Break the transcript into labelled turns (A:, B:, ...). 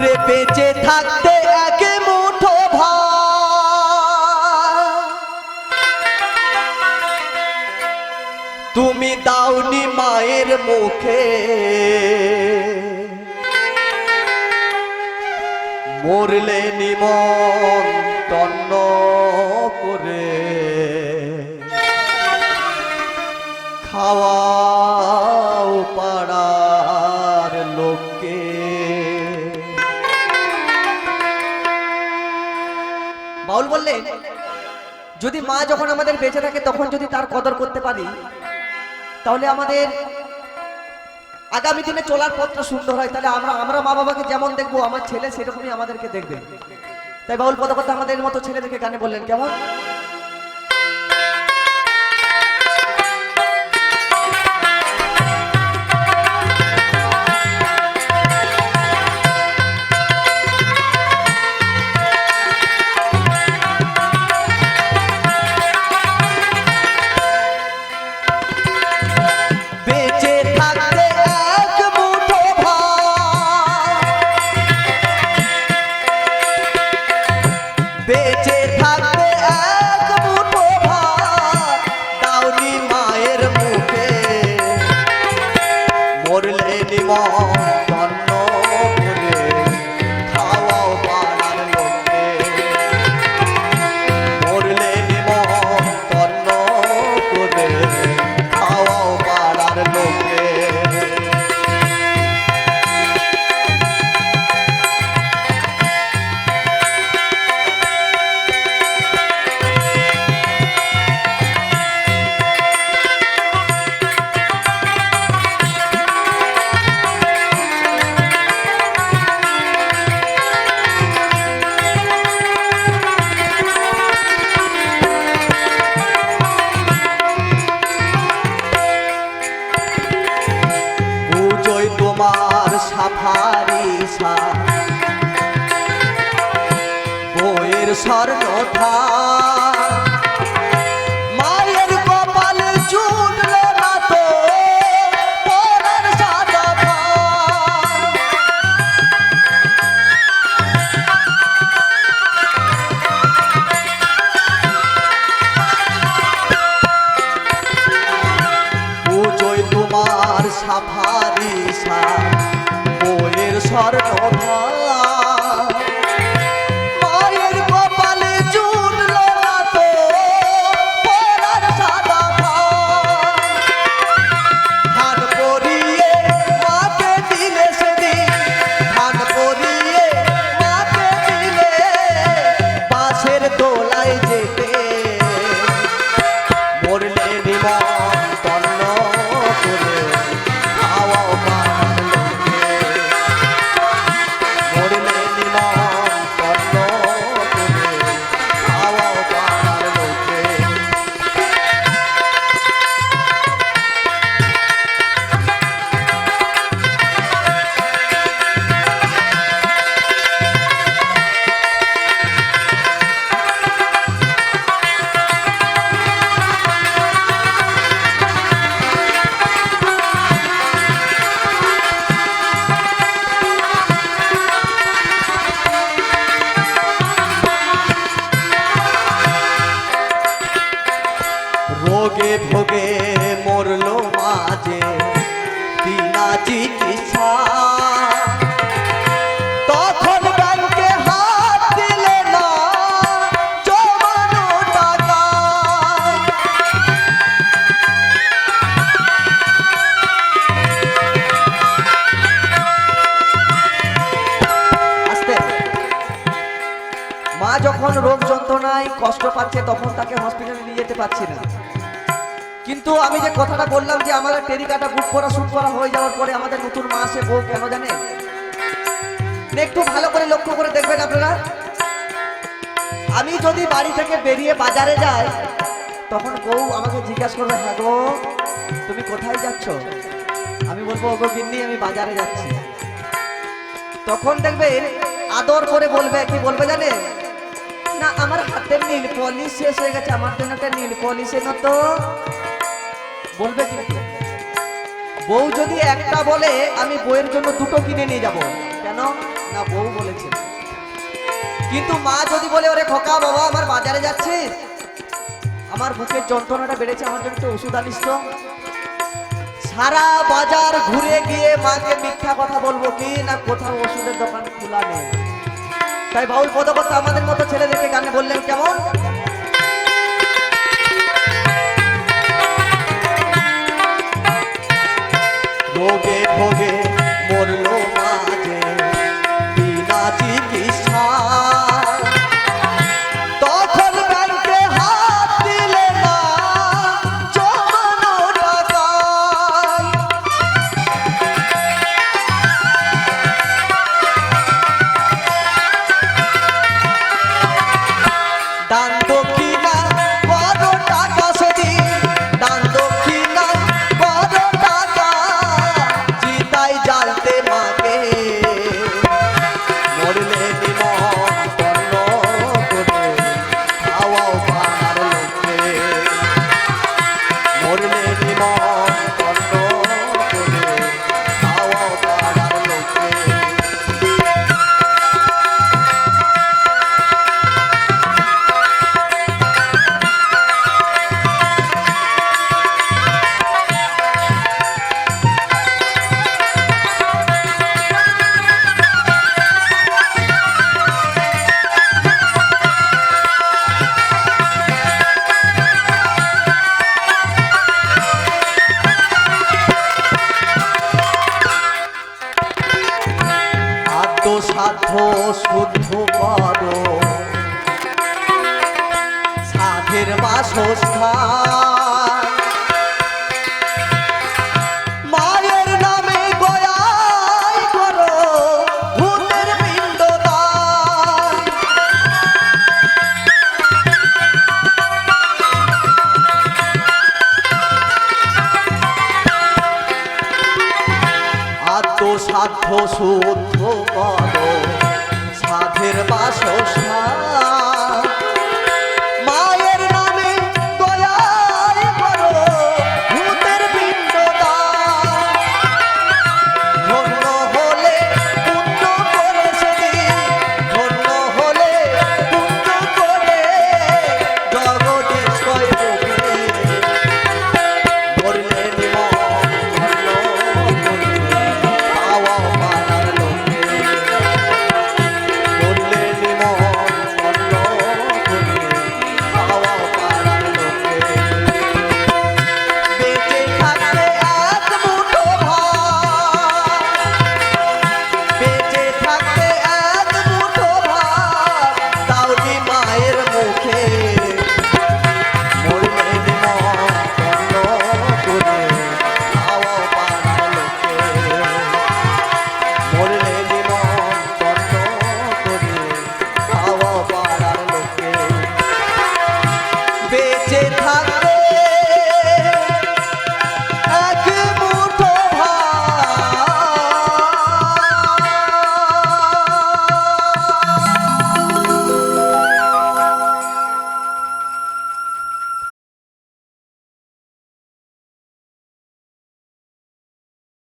A: ওরে বেঁচে থাকতে একে মুঠো তুমি দাওনি মায়ের মুখে। মরলে নিমন তন্ন করে। বাউল বললেন যদি মা যখন আমাদের বেঁচে থাকে, তখন যদি তার কদর করতে পারি, তাহলে আমাদের আগামী দিনে চলার পথটা সুন্দর হয়। তাহলে আমরা আমরা মা বাবাকে যেমন দেখব, আমার ছেলে সেরকমই আমাদেরকে দেখবে। তাই বাউল পদকথা আমাদের মতো ছেলে ছেলেদেরকে গানে বললেন, কেমন? সাফারি বইয়ের স্বর্ণথা মরলো মাঝে, বিনা চিকিৎসা। মা যখন রোগ যন্ত্রণায় কষ্ট পাচ্ছে, তখন তাকে হসপিটালে নিয়ে যেতে পারছি না। কিন্তু আমি যে কথাটা বললাম যে আমাদের টেরিকাটা বুক করা শুট করা হয়ে যাওয়ার পরে আমাদের নতুন মা আসে বউ, কেন জানে? একটু ভালো করে লক্ষ্য করে দেখবেন আপনারা। আমি যদি বাড়ি থেকে বেরিয়ে বাজারে যাই, তখন বউ আমাকে জিজ্ঞাসা করবে হ্যাঁ গো, তুমি কোথায় যাচ্ছ? আমি বলব, ওগো গিন্নি, আমি বাজারে যাচ্ছি। তখন দেখবেন আদর করে বলবে, কি বলবে জানে? না, আমার হাতের নীল পলিশ শেষ হয়ে গেছে, আমার জন্য একটা নীল পলিশ এনো তো। বলবে কিন্তু বউ যদি একটা বলে, আমি বইয়ের জন্য দুটো কিনে নিয়ে যাব। কেন? না, বউ বলেছেন কিন্তু মা যদি বলে, ওরে খোকা বাবা, আমার বাজারে যাচ্ছিস? আমার বুকের যন্ত্রণাটা বেড়েছে, আমার জন্য একটু ওষুধ আনিস তো। সারা বাজার ঘুরে গিয়ে মাকে মিথ্যা কথা বলব কি? না, কোথাও ওষুধের দোকান খোলা নেই। তাই বাউল পদকর্তা আমাদের মতো ছেলেদেরকে গানে বললেন আত্মসাধ্য শুদ্ধ করো সাধের বাসস্থান